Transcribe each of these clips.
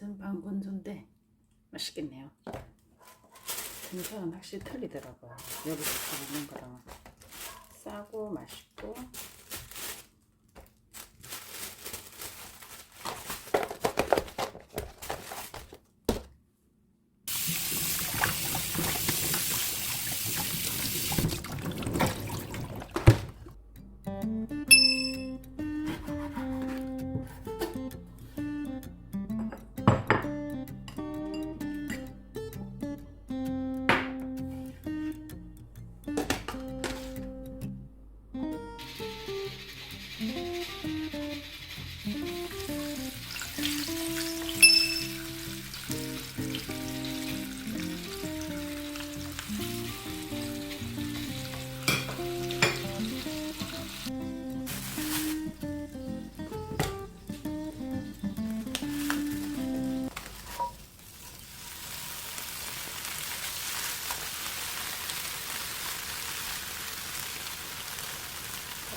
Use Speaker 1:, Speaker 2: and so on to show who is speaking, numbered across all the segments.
Speaker 1: 전 반 건조인데 맛있겠네요. 등산은 확실히 틀리더라고요. 여기서 먹는 거랑은 싸고 맛있고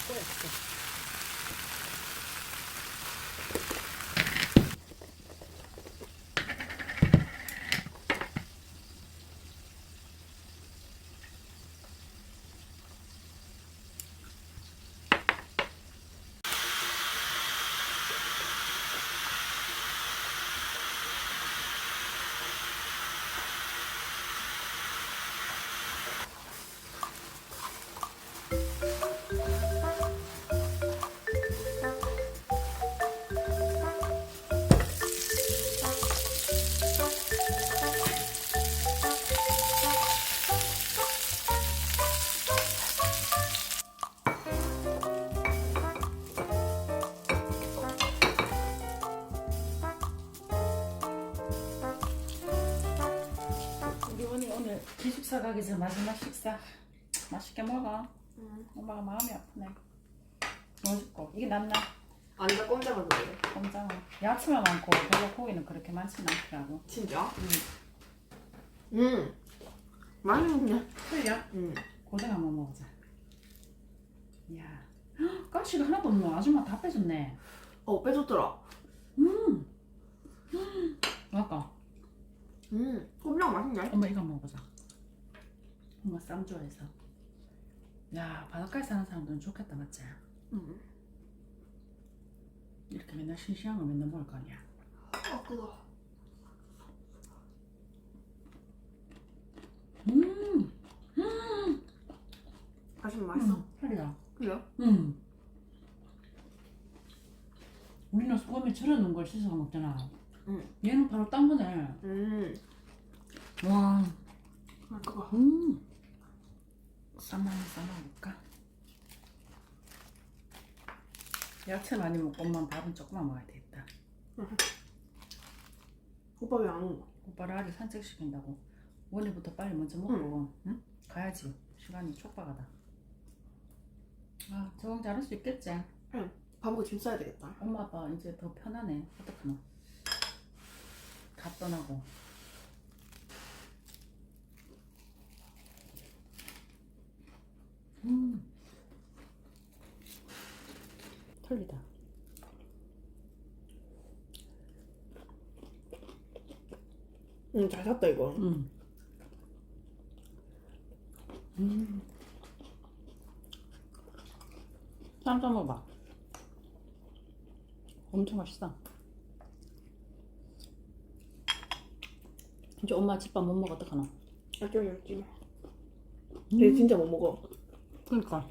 Speaker 1: 바 오늘 기숙사 가기 전 마지막 식사 맛있게 먹어. 엄마가 마음이 아프네. 뭐 줄거 이게 낫나?
Speaker 2: 아니다 꼼짝을 그래
Speaker 1: 꼼장어. 야채만 많고 별로 고기는 그렇게 많지는 않더라고.
Speaker 2: 진짜? 음 맛있네
Speaker 1: 틀려?
Speaker 2: 음
Speaker 1: 고등 한번 먹어보자. 이야. 헉, 가시가 하나도 없노. 아줌마 다 빼줬네.
Speaker 2: 어 빼줬더라
Speaker 1: 음. 아까
Speaker 2: 음 꼼짝 맛있네
Speaker 1: 엄마 이거 한번 먹어보자. 엄마 쌈 좋아해서. 야 바닷가에 사는 사람들은 좋겠다 맞지?
Speaker 2: 음.
Speaker 1: 이렇게 맨날 싱싱한 거 맨날 먹을 거 아니야.
Speaker 2: 아 그거
Speaker 1: 음.
Speaker 2: 다시는 맛있어?
Speaker 1: 음, 살이야.
Speaker 2: 그래요?
Speaker 1: 음. 우리는 소금에 절여놓은 걸 씻어서 먹잖아.
Speaker 2: 응.
Speaker 1: 얘는 바로 딴 거네.
Speaker 2: 음
Speaker 1: 와.
Speaker 2: 아 그거
Speaker 1: 음. 쌈만 싸먹을까? 야채 많이 먹고 엄마 밥은 조금만 먹어야 되겠다.
Speaker 2: 오빠 왜 안 온?
Speaker 1: 오빠를 아직 산책시킨다고. 원래부터 빨리 먼저 먹고 응? 가야지. 시간이 촉박하다. 아, 적응 잘할 수 있겠지?
Speaker 2: 밥 먹고 짐 싸야 되겠다
Speaker 1: 엄마 아빠 이제 더 편하네. 어떡하나. 다 떠나고. 음. 털리다.
Speaker 2: 응잘 샀다 이거
Speaker 1: 음. 음. 쌈 싸먹어봐. 엄청 맛있어. 이제 엄마 집밥 못 먹어 어떡하나?
Speaker 2: 어쩔 수 없지 얘 진짜 못 먹어.
Speaker 1: 그러니까